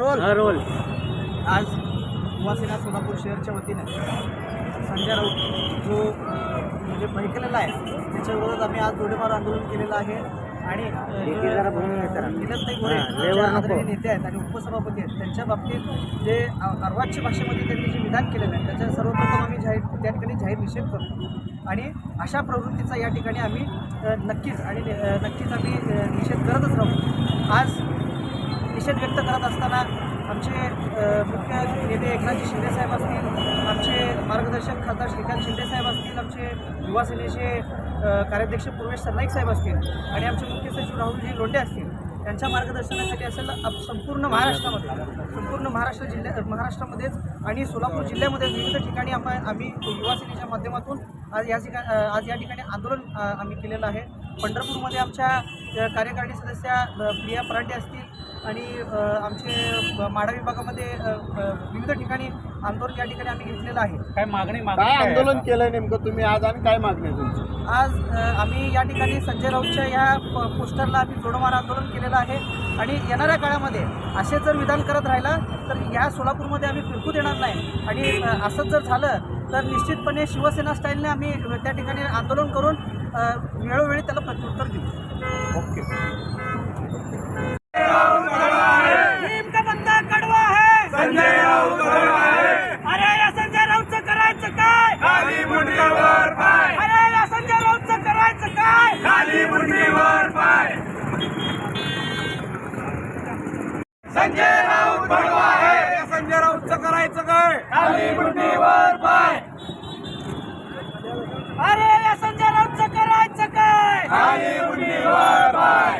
Role. Role. आज युवासेना सोलापूर शहरच्या वतीनं संजय राऊत जो म्हणजे बहिकलेला आहे त्याच्या विरोधात आम्ही आज गोडेमार आंदोलन केलेलं आहे. आणि गोरे जे. आदरणीय नेते आहेत आणि उपसभापती आहेत. त्यांच्या बाबतीत जे अर्वाच्य भाषेमध्ये त्यांनी जे विधान केलेलं आहे त्याच्या सर्वप्रथम आम्ही जाहीर त्या ठिकाणी जाहीर निषेध करतो. आणि अशा प्रवृत्तीचा या ठिकाणी आम्ही नक्कीच आणि नक्कीच आम्ही निषेध करतच राहू. आज निषेध व्यक्त करत असताना आमचे मुख्य नेते एकनाथजी शिंदेसाहेब असतील आमचे मार्गदर्शक खासदार श्रीकांत शिंदेसाहेब असतील आमचे युवा सेनेचे कार्याध्यक्ष पूर्वेश सरनाईक साहेब असतील आणि आमचे मुख्य सचिव राहुलजी लोंढे असतील त्यांच्या मार्गदर्शनासाठी असेल संपूर्ण महाराष्ट्रामध्ये संपूर्ण महाराष्ट्र जिल्ह्या महाराष्ट्रामध्येच आणि सोलापूर जिल्ह्यामध्ये विविध ठिकाणी आपण आम्ही युवा सेनेच्या माध्यमातून आज या ठिकाणी आज या ठिकाणी आंदोलन आम्ही केलेलं आहे. पंढरपूरमध्ये आमच्या कार्यकारिणी सदस्या प्रिया परांडे असतील आणि आमचे माढा विभागामध्ये विविध ठिकाणी आंदोलन या ठिकाणी आम्ही घेतलेलं आहे. काय मागणी काय आंदोलन केलंय नेमकं तुम्ही आज आणि काय मागणी आहे तुमची? आज आम्ही या ठिकाणी संजय राऊतच्या या पोस्टरला आम्ही जोडमार आंदोलन केलेलं आहे. आणि येणाऱ्या काळामध्ये असे जर विधान करत राहिला तर या सोलापूरमध्ये आम्ही फिरकू देणार नाही. आणि असंच जर झालं तर निश्चितपणे शिवसेना स्टाईलने आम्ही त्या ठिकाणी आंदोलन करून वेळोवेळी त्याला प्रत्युत्तर देऊ. ओके नेमका बंदा कडवा आहे संजय राऊत अरे या संजय राऊतचं करायचं काय खाली मुंडीवर पाय अरे या संजय राऊतचं करायचं काय खाली मुंडीवर पाय संजय राऊत भडवा आहे या संजय राऊतचं करायचं काय? अरे या संजय राऊतचं करायचं काय?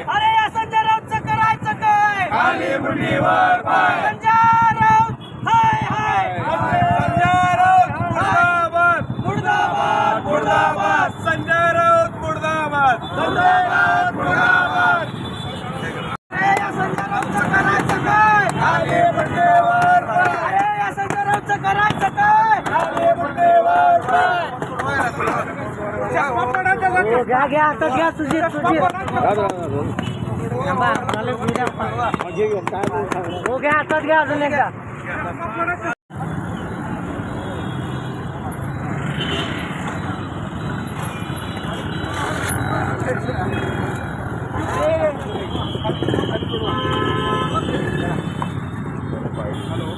अरे या संजय राऊतचं करायचं काय? संजय घ्या घ्या आता घ्या तुझे तुझे हो घ्या आताच घ्या अजून एकदा Hello.